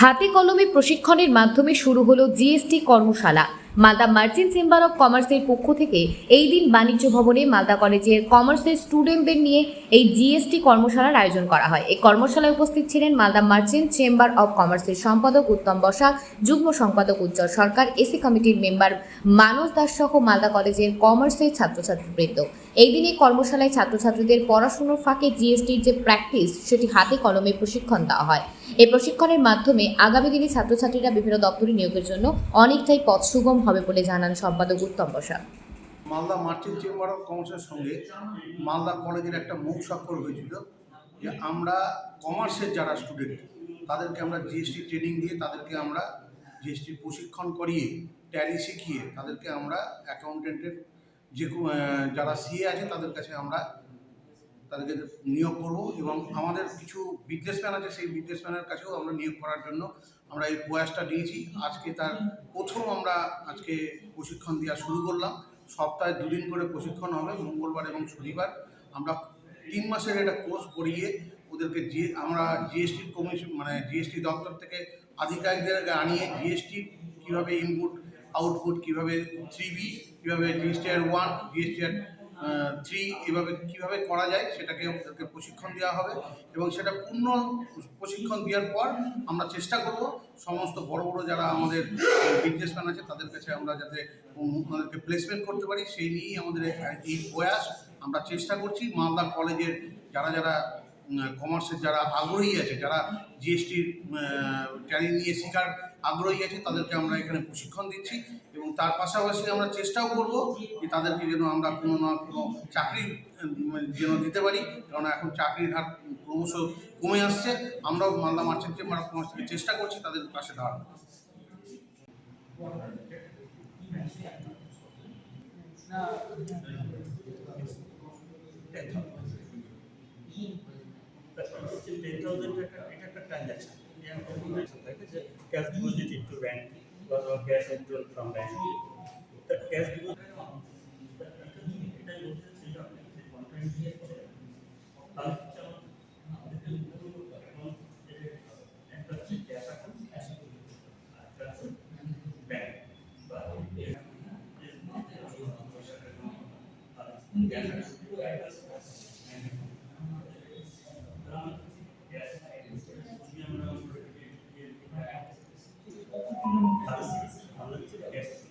হাতে কলমে প্রশিক্ষণের মাধ্যমে শুরু হলো জিএসটি কর্মশালা। মালদা মার্চেন্ট চেম্বার অফ কমার্সের পক্ষ থেকে এই দিন বাণিজ্য ভবনে মালদা কলেজের কমার্সের স্টুডেন্টদের নিয়ে এই জিএসটি কর্মশালার আয়োজন করা হয়। এই কর্মশালায় উপস্থিত ছিলেন মালদা মার্চেন্ট চেম্বার অফ কমার্সের সম্পাদক উত্তম বসাক যুগ্ম সম্পাদক উজ্জ্বল সরকার, এসি কমিটির মেম্বার মানস দাস সহ মালদা কলেজের কমার্সের ছাত্রছাত্রীবৃন্দ। এই দিন কর্মশালায় ছাত্রছাত্রীদের পড়াশুনোর ফাঁকে জিএসটির যে প্র্যাকটিস সেটি হাতে কলমে প্রশিক্ষণ দেওয়া হয়। এই প্রশিক্ষণের মাধ্যমে আগামী দিনে ছাত্রছাত্রীরা বিভিন্ন দপ্তরে নিয়োগের জন্য অনেকটাই পথ সুগম হবে বলে জানান সম্পাদক Uttam Basak Malda merchant chamber of কমার্সের সঙ্গে মালদা কলেজের একটা মুখ স্বাক্ষর হয়েছিল যে আমরা কমার্সের যারা স্টুডেন্ট তাদেরকে আমরা জিএসটি ট্রেনিং দিয়ে তাদেরকে আমরা জিএসটি প্রশিক্ষণ করিয়ে ট্যালি শিখিয়ে তাদেরকে আমরা অ্যাকাউন্টেন্টের যে যারা সিএ আছে তাদের কাছে আমরা তাদেরকে নিয়োগ করব এবং আমাদের কিছু বিজনেসম্যান আছে, সেই বিজনেসম্যানের কাছেও আমরা নিয়োগ করার জন্য আমরা এই প্রয়াসটা নিয়েছি। আজকে তার প্রথম আমরা আজকে প্রশিক্ষণ দেওয়া শুরু করলাম। সপ্তাহে দুদিন করে প্রশিক্ষণ হবে, মঙ্গলবার এবং শনিবার। আমরা তিন মাসের একটা কোর্স করিয়ে ওদেরকে যে আমরা জিএসটি কমিশন মানে জিএসটি দপ্তর থেকে আধিকারিকদের আনিয়ে জিএসটি কীভাবে ইনপুট আউটপুট কীভাবে থ্রি বি কীভাবে GST R one GST R three এভাবে কীভাবে করা যায় সেটাকে ওদেরকে প্রশিক্ষণ দেওয়া হবে এবং সেটা পূর্ণ প্রশিক্ষণ দেওয়ার পর আমরা চেষ্টা করব সমস্ত বড় বড় যারা আমাদের বিজনেসম্যান আছে তাদের কাছে আমরা যাতে ওনাদেরকে প্লেসমেন্ট করতে পারি। সেই নিয়েই আমাদের এই প্রয়াস। আমরা চেষ্টা করছি মালদা কলেজের যারা যারা কমার্সের যারা আগ্রহী আছে, যারা জিএসটির ট্যালি নিয়ে শেখার আগ্রহী আছে, তাদেরকে আমরা এখানে প্রশিক্ষণ দিচ্ছি এবং তার পাশাপাশি আমরা চেষ্টাও করব যে তাদেরকে যেন আমরা কোনো না কোনো চাকরি যেন দিতে পারি। কারণ এখন চাকরির হার ক্রমশ কমে আসছে। আমরাও Malda merchant chamber of commerce থেকে চেষ্টা করছি তাদের পাশে দাঁড়ানো টেন এটা একটা ট্রানজাকশন থাকে যে ক্যাশ ডিপোজিট ইন্টু ব্যাংক বা ক্যাশ উইথড্রল ফ্রম ব্যাংক তা ক্যাশ ডিপোজিট Yes. 예.